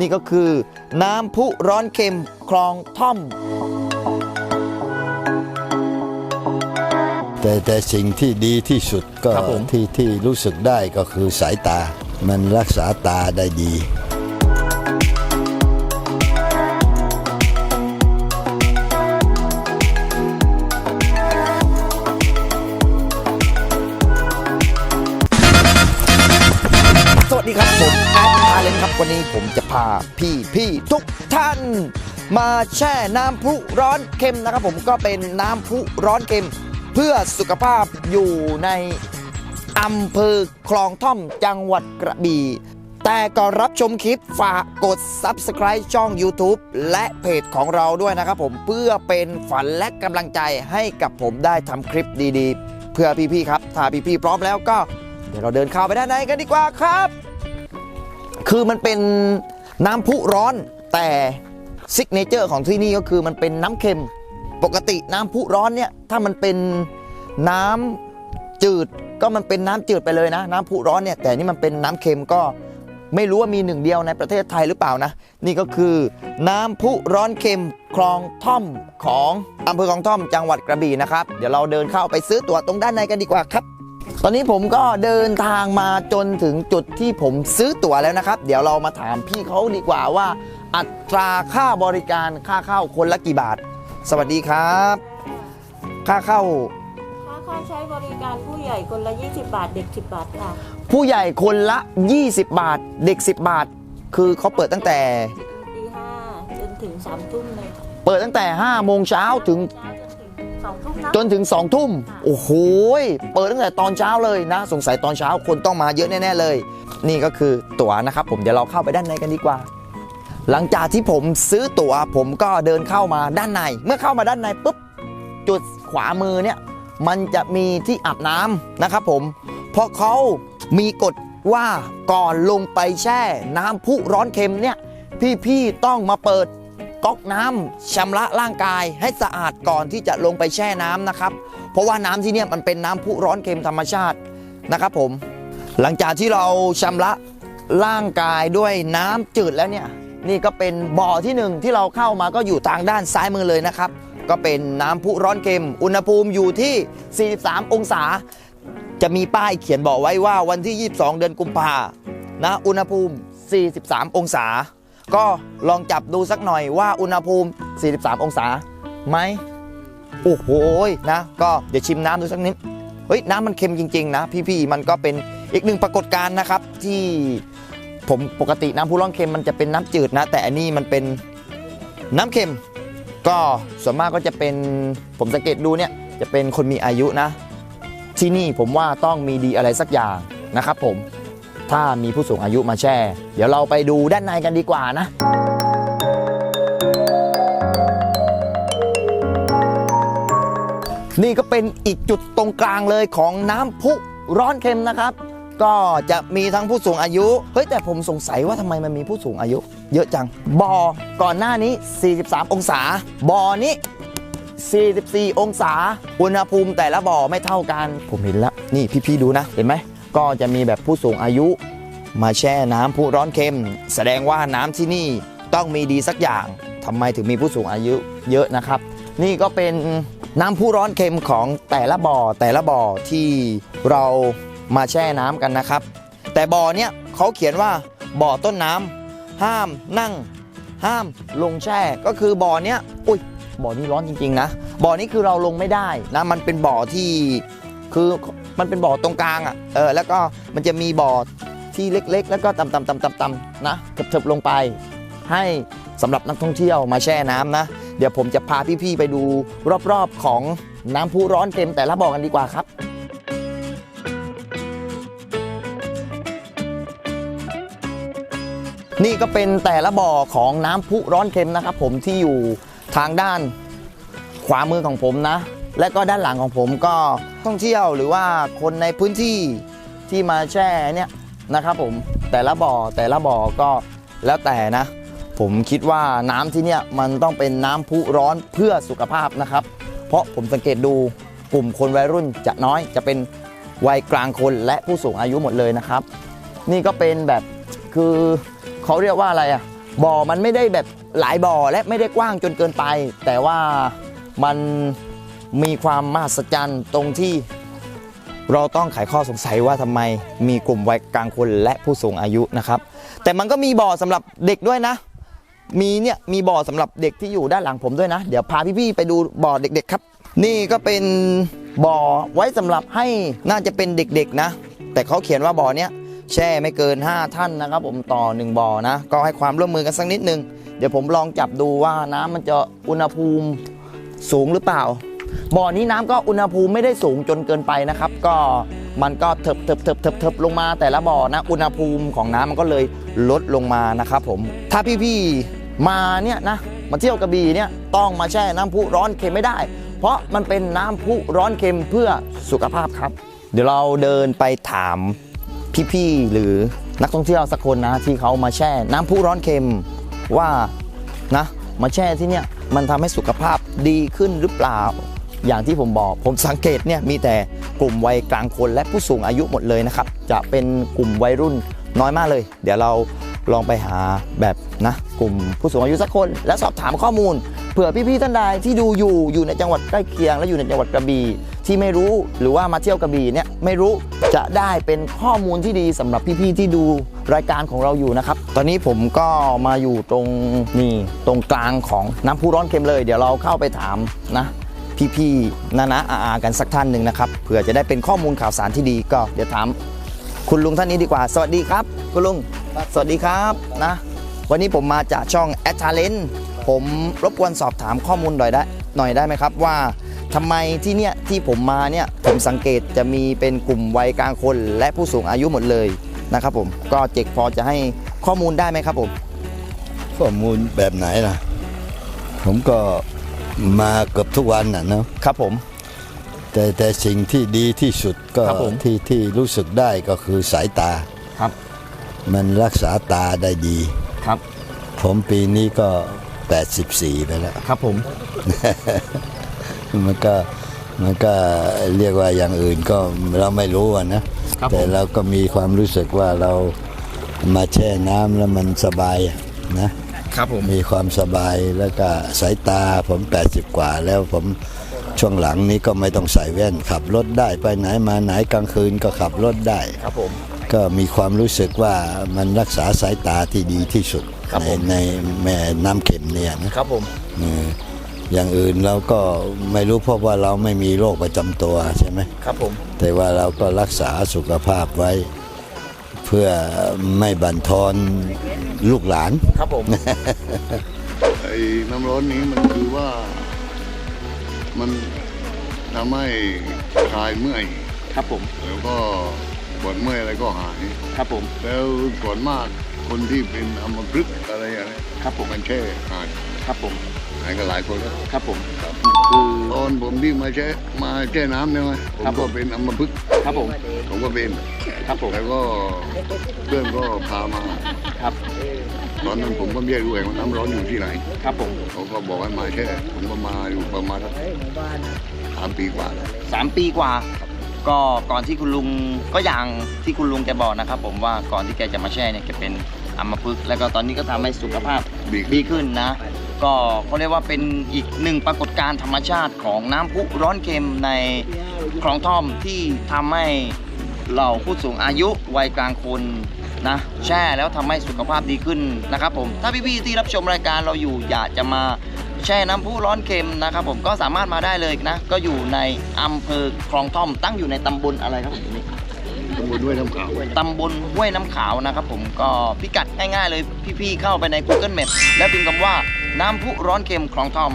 นี่ก็คือ น้ำพุร้อนเค็มคลองท่อม แต่แต่สิ่งที่ดีที่สุดก็ครับผม ที่ที่รู้สึกได้ก็คือสายตา มันรักษาตาได้ดีาพี่พี่ทุกท่าน มาแช่น้ำพุร้อนเค็มนะครับ ผมก็เป็นน้ำพุร้อนเค็ม เพื่อสุขภาพอยู่ในอำเภอคลองท่อมจังหวัดกระบี่แต่ก่อนรับชมคลิปฝากกด Subscribe ช่อง YouTube และเพจของเราด้วยนะครับผมเพื่อเป็นฝันและกำลังใจให้กับผมได้ทำคลิปดีๆ เพื่อพี่ๆครับ ถ้าพี่ๆพร้อมแล้วก็ เดี๋ยวเราเดินเข้าไปด้านในกันดีกว่าครับ คือมันเป็น น้ำพุร้อนแต่ซิกเนเจอร์ของที่นี่ก็คือมันเป็นน้ำเค็มปกติน้ำพุร้อนเนี่ยถ้ามันเป็นน้ำจืดก็มันเป็นน้ำจืดไปเลยนะ น้ำพุร้อนเนี่ยแต่นี่มันเป็นน้ำเค็มก็ไม่รู้ว่ามีหนึ่งเดียวในประเทศไทยหรือเปล่านะ นี่ก็คือน้ำพุร้อนเค็มคลองท่อมของอำเภอคลองท่อมจังหวัดกระบี่นะครับ เดี๋ยวเราเดินเข้าไปซื้อตั๋วตรงด้านในกันดีกว่าครับ ตอนนี้ผมก็เดินทางมาจนถึงจุดที่ผมซื้อตั๋วแล้วนะครับ เดี๋ยวเรามาถามพี่เขาดีกว่าว่า อัตราค่าบริการค่าเข้าคนละกี่บาท สวัสดีครับ ค่าเข้า ค่าเข้าใช้บริการผู้ใหญ่คนละ 20 บาท เด็ก 10 บาทค่ะผู้ใหญ่คนละ 20 บาท เด็ก 10 บาท คือเขาเปิดตั้งแต่ตีห้าจนถึง3ทุ่มเลยค่ะเปิดตั้งแต่5โมงเช้าถึง เช้า จนถึง2ทุ่มนะ จนถึง2ทุ่ม โอ้โหยเปิดตั้งแต่ตอนเช้าเลยนะ สงสัยตอนเช้าคนต้องมาเยอะแน่ ๆ เลย นี่ก็คือตั๋วนะครับผมเดี๋ยวเราเข้าไปด้านในกันดีกว่า หลังจากที่ผมซื้อตั๋วผมก็เดินเข้ามาด้านใน เมื่อเข้ามาด้านในปุ๊บจุดขวามือเนี่ยมันจะมีที่อาบน้ำนะครับผม เพราะเขามีกฎว่าก่อนลงไปแช่น้ำพุร้อนเค็มเนี่ยพี่ๆต้องมาเปิด ก๊อกน้ำชำระร่างกายให้สะอาดก่อนที่จะลงไปแช่น้ำนะครับ เพราะว่าน้ำที่เนี่ยมันเป็นน้ำพุร้อนเค็มธรรมชาตินะครับผม หลังจากที่เราชำระร่างกายด้วยน้ำจืดแล้วเนี่ยนี่ก็เป็นบ่อที่หนึ่งที่เราเข้ามาก็อยู่ทางด้านซ้ายมือเลยนะครับ ก็เป็นน้ำพุร้อนเค็ม อุณหภูมิอยู่ที่ 43 องศา จะมีป้ายเขียนบอกไว้ว่าวันที่ 22 เดือนกุมภานะ อุณหภูมิ 43 องศา ก็ลองจับดูสักหน่อยว่าอุณหภูมิ 43 องศาไหมโอ้โหนะ ก็เดี๋ยวชิมน้ำดูสักนิดเฮ้ยน้ำมันเค็มจริง ๆ นะ พี่ๆมันก็เป็นอีกหนึ่งปรากฏการณ์นะครับ ที่ผมปกติน้ำพุร้อนเค็มมันจะเป็นน้ำจืดนะ แต่อันนี้มันเป็นน้ำเค็ม ก็ส่วนมากก็จะเป็นผมสังเกตดูเนี่ยจะเป็นคนมีอายุนะ ที่นี่ผมว่าต้องมีดีอะไรสักอย่างนะครับผม ถ้ามีผู้สูงอายุมาแช่ เดี๋ยวเราไปดูด้านในกันดีกว่านะนี่ก็เป็นอีกจุดตรงกลางเลยของน้ำพุร้อนเค็มนะครับ ก็จะมีทั้งผู้สูงอายุ เฮ้ยแต่ผมสงสัยว่าทำไมมันมีผู้สูงอายุ เยอะจังบ่อก่อนหน้านี้ 43 องศาบ่อนี้ 44 องศา อุณหภูมิแต่ละบ่อไม่เท่ากัน ผมเห็นแล้ว นี่พี่ๆดูนะ เห็นไหม ก็จะมีแบบผู้สูงอายุ มาแช่น้ำพุร้อนเค็ม แสดงว่าน้ำที่นี่ต้องมีดีสักอย่างทำไมถึงมีผู้สูงอายุเยอะนะครับ นี่ก็เป็นน้ำพุร้อนเค็มของแต่ละบ่อแต่ละบ่อที่เรามาแช่น้ำกันนะครับ แต่บ่อเนี้ยเขาเขียนว่าบ่อต้นน้ำห้ามนั่ง ห้ามลงแช่ก็คือบ่อเนี้ยอุ้ยบ่อนี้ร้อนจริงๆนะบ่อนี้คือเราลงไม่ได้นะมันเป็นบ่อที่คือ มันเป็นบ่อตรงกลางอะเออแล้วก็มันจะมีบ่อที่เล็กๆ แล้วก็ต่ำๆๆๆๆนะเถิบๆลงไป ให้สำหรับนักท่องเที่ยวมาแช่น้ำนะ เดี๋ยวผมจะพาพี่ๆไปดูรอบๆของน้ำพุร้อนเค็มแต่ละบ่อกันดีกว่าครับนี่ก็เป็นแต่ละบ่อของน้ำพุร้อนเค็มนะครับผมที่อยู่ทางด้านขวามือของผมนะ และก็ด้านหลังของผมก็ท่องเที่ยวหรือว่าคนในพื้นที่ที่มาแช่เนี่ยนะครับผมแต่ละบ่อแต่ละบ่อก็แล้วแต่นะ ผมคิดว่าน้ำที่เนี่ยมันต้องเป็นน้ำพุร้อนเพื่อสุขภาพนะครับ เพราะผมสังเกตดูกลุ่มคนวัยรุ่นจะน้อยจะเป็นวัยกลางคนและผู้สูงอายุหมดเลยนะครับ นี่ก็เป็นแบบคือเขาเรียกว่าอะไรอะบ่อมันไม่ได้แบบหลายบ่อและไม่ได้กว้างจนเกินไป แต่ว่ามัน มีความมหัศจรรย์ตรงที่เราต้องไขข้อสงสัยว่าทำไมมีกลุ่มวัยกลางคนและผู้สูงอายุนะครับ แต่มันก็มีบ่อสำหรับเด็กด้วยนะ มีเนี่ยมีบ่อสำหรับเด็กที่อยู่ด้านหลังผมด้วยนะ เดี๋ยวพาพี่ๆไปดูบ่อเด็กๆครับ นี่ก็เป็นบ่อไว้สำหรับให้น่าจะเป็นเด็กๆนะ แต่เขาเขียนว่าบ่อเนี้ยแช่ไม่เกิน 5 ท่านนะครับ ผมต่อ 1บ่อนะ ก็ให้ความร่วมมือกันสักนิดนึง เดี๋ยวผมลองจับดูว่าน้ำมันจะอุณหภูมิสูงหรือเปล่า บ่อนี้น้ำก็อุณหภูมิไม่ได้สูงจนเกินไปนะครับ ก็มันก็เถิบเถิบเถิบเถิบเถิบลงมา แต่ละบ่อนะอุณหภูมิของน้ำมันก็เลยลดลงมานะครับผมถ้าพี่ๆมาเนี่ยนะมาเที่ยวกระบี่เนี่ยต้องมาแช่น้ำพุร้อนเค็มไม่ได้ เพราะมันเป็นน้ำพุร้อนเค็มเพื่อสุขภาพครับ เดี๋ยวเราเดินไปถามพี่ๆหรือนักท่องเที่ยวสักคนนะที่เขามาแช่น้ำพุร้อนเค็มว่านะมาแช่ที่เนี่ยมันทำให้สุขภาพดีขึ้นหรือเปล่า อย่างที่ผมบอกผมสังเกตเนี่ยมีแต่กลุ่มวัยกลางคนและผู้สูงอายุหมดเลยนะครับ จะเป็นกลุ่มวัยรุ่นน้อยมากเลย เดี๋ยวเราลองไปหาแบบนะกลุ่มผู้สูงอายุสักคน และสอบถามข้อมูลเผื่อพี่ๆท่านใดที่ดูอยู่อยู่ในจังหวัดใกล้เคียง และอยู่ในจังหวัดกระบี่ที่ไม่รู้หรือว่ามาเที่ยวกระบี่เนี่ยไม่รู้จะได้เป็นข้อมูลที่ดีสำหรับพี่ๆที่ดูรายการของเราอยู่นะครับ ตอนนี้ผมก็มาอยู่ตรงนี่ตรงกลางของน้ำพุร้อนเค็มเลย เดี๋ยวเราเข้าไปถามนะ พี่ๆนานะอาอากันสักท่านหนึ่งนะครับเผื่อจะได้เป็นข้อมูลข่าวสารที่ดีก็เดี๋ยวถามคุณลุงท่านนี้ดีกว่า สวัสดีครับคุณลุงสวัสดีครับนะ วันนี้ผมมาจากช่อง a d t a l e n t ผมรบกวนสอบถามข้อมูลหน่อยได้หน่อยได้ไหมครับว่าทำไมที่เนี่ยที่ผมมาเนี่ยผมสังเกตจะมีเป็นกลุ่มวัยกลางคน และผู้สูงอายุหมดเลยนะครับผมก็เจกพอจะให้ข้อมูลได้ไหมครับผม ข้อมูลแบบไหนล่ะ ผมก็ มาเกือบทุกวันน่ะเนาะครับผม แต่แต่สิ่งที่ดีที่สุดก็ครับผม ที่ที่รู้สึกได้ก็คือสายตา ครับมันรักษาตาได้ดี ครับผมปีนี้ก็ 84 ไปแล้ว ครับผม มันก็มันก็เรียกว่าอย่างอื่นก็เราไม่รู้อะนะครับผม แต่เราก็มีความรู้สึกว่าเรามาแช่น้ำแล้วมันสบายอะนะ ครับผม มีความสบายแล้วก็สายตาผม 80 กว่า แล้วผมช่วงหลังนี้ก็ไม่ต้องใส่แว่น ขับรถได้ไปไหนมาไหนกลางคืนก็ขับรถได้ ครับผม ก็มีความรู้สึกว่ามันรักษาสายตาที่ดีที่สุดครับในผม ในแม่น้ำเข็มเนี่ยนะ ครับผมเอออย่างอื่นเราก็ไม่รู้เพราะว่าเราไม่มีโรคประจำตัวใช่ไหม ครับผม แต่ว่าเราก็รักษาสุขภาพไว้ เพื่อไม่บั่นทอน ลูกหลาน ครับผม ไอ้น้ำร้อนนี้มันคือว่า มันทำให้คลายเมื่อย ครับผม แล้วก็ปวดเมื่อยอะไรก็หาย ครับผม แล้วส่วนมากคนที่เป็นอัมพฤกษ์อะไรอย่างนี้ครับผม มันแค่หายครับผม หายกันหลายคนแล้ว ครับผม ครับ คือ ตอนผมที่มาแช่มาแช่น้ำเนี่ยไหมผมครับผก็ม เป็นอัมพฤกษ์ครับผม ผมก็เป็น ครับผม แล้วก็เพื่อนก็พามา ครับ ตอนนั้นผมก็ไม่รู้เองว่าน้ำร้อนอยู่ที่ไหนครับผมเขาก็บอกให้มาแช่ผมก็มาอยู่ประมาณสักสามปีกว่าแล้วสามปีกว่า ก็ก่อนที่คุณลุงก็อย่างที่คุณลุงแกบอกนะครับ ผมว่าก่อนที่แกจะมาแช่เนี่ยแกเป็นอัมพฤกษ์แล้วก็ตอนนี้ก็ทำให้สุขภาพดีขึ้นดีขึ้นนะ ก็เขาเรียกว่าเป็นอีกหนึ่งปรากฏการณ์ธรรมชาติของน้ำพุร้อนเค็มในคลองท่อมที่ทำให้เหล่าผู้สูงอายุวัยกลางคน นะแช่แล้วทำให้สุขภาพดีขึ้นนะครับผมถ้าพี่ๆที่รับชมรายการเราอยู่อยากจะมาแช่น้ำพุร้อนเค็มนะครับผมก็สามารถมาได้เลยนะ ก็อยู่ในอำเภอคลองท่อมตั้งอยู่ในตำบลอะไรครับผมนี่ตำบลด้วยน้ำขาวตำบลห้วยน้ำขาวนะครับผมก็พิกัดง่ายๆเลยพี่ๆเข้าไปใน Google Map แล้วพิมพ์คำว่าน้ำพุร้อนเค็มคลองท่อม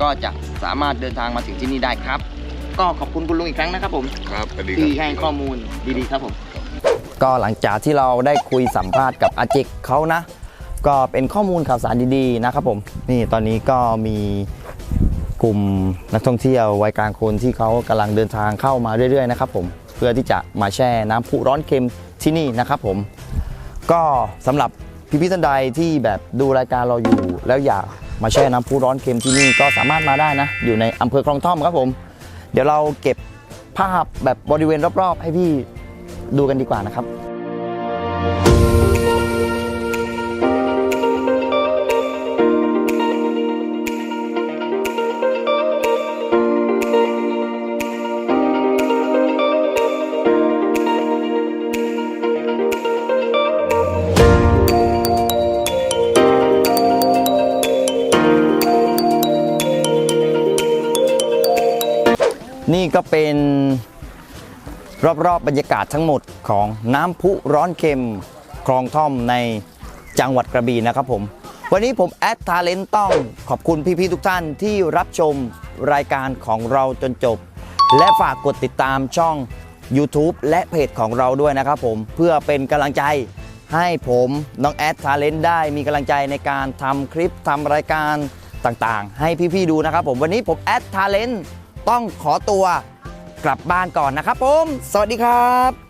ก็จะสามารถเดินทางมาถึงที่นี่ได้ครับ ก็ขอบคุณคุณลุงอีกครั้งนะครับผมครับสวัสดีคที่รับให้ข้อมูลดีๆครับผม ก็หลังจากที่เราได้คุยสัมภาษณ์กับอาเจกเขานะ ก็เป็นข้อมูลข่าวสารดีๆนะครับผมนี่ตอนนี้ก็มีกลุ่มนักท่องเที่ยววัยกลางคนที่เขากำลังเดินทางเข้ามาเรื่อยๆนะครับผมเพื่อที่จะมาแช่น้ำพุร้อนเค็มที่นี่นะครับผม ก็สำหรับพี่ๆท่านใดที่แบบดูรายการเราอยู่ แล้วอยากมาแช่น้ำพุร้อนเค็มที่นี่ก็สามารถมาได้นะ อยู่ในอำเภอคลองท่อมครับผม เดี๋ยวเราเก็บภาพแบบบริเวณรอบๆ ให้พี่ ดูกันดีกว่านะครับนี่ก็เป็น รอบๆบบรรยากาศทั้งหมดของน้ำพุร้อนเค็มคลองท่อมในจังหวัดกระบี่นะครับผม วันนี้ผมแอดทาเลนต้องขอบคุณพี่ๆทุกท่านที่รับชมรายการของเราจนจบ และฝากกดติดตามช่อง YouTube และเพจของเราด้วยนะครับผมเพื่อเป็นกำลังใจให้ผมน้องแอดทาเลนได้มีกำลังใจในการทำคลิปทำรายการต่างๆ ให้พี่ๆดูนะครับผมวันนี้ผมแอดทาเลนต้องขอตัว กลับบ้านก่อนนะครับผม สวัสดีครับ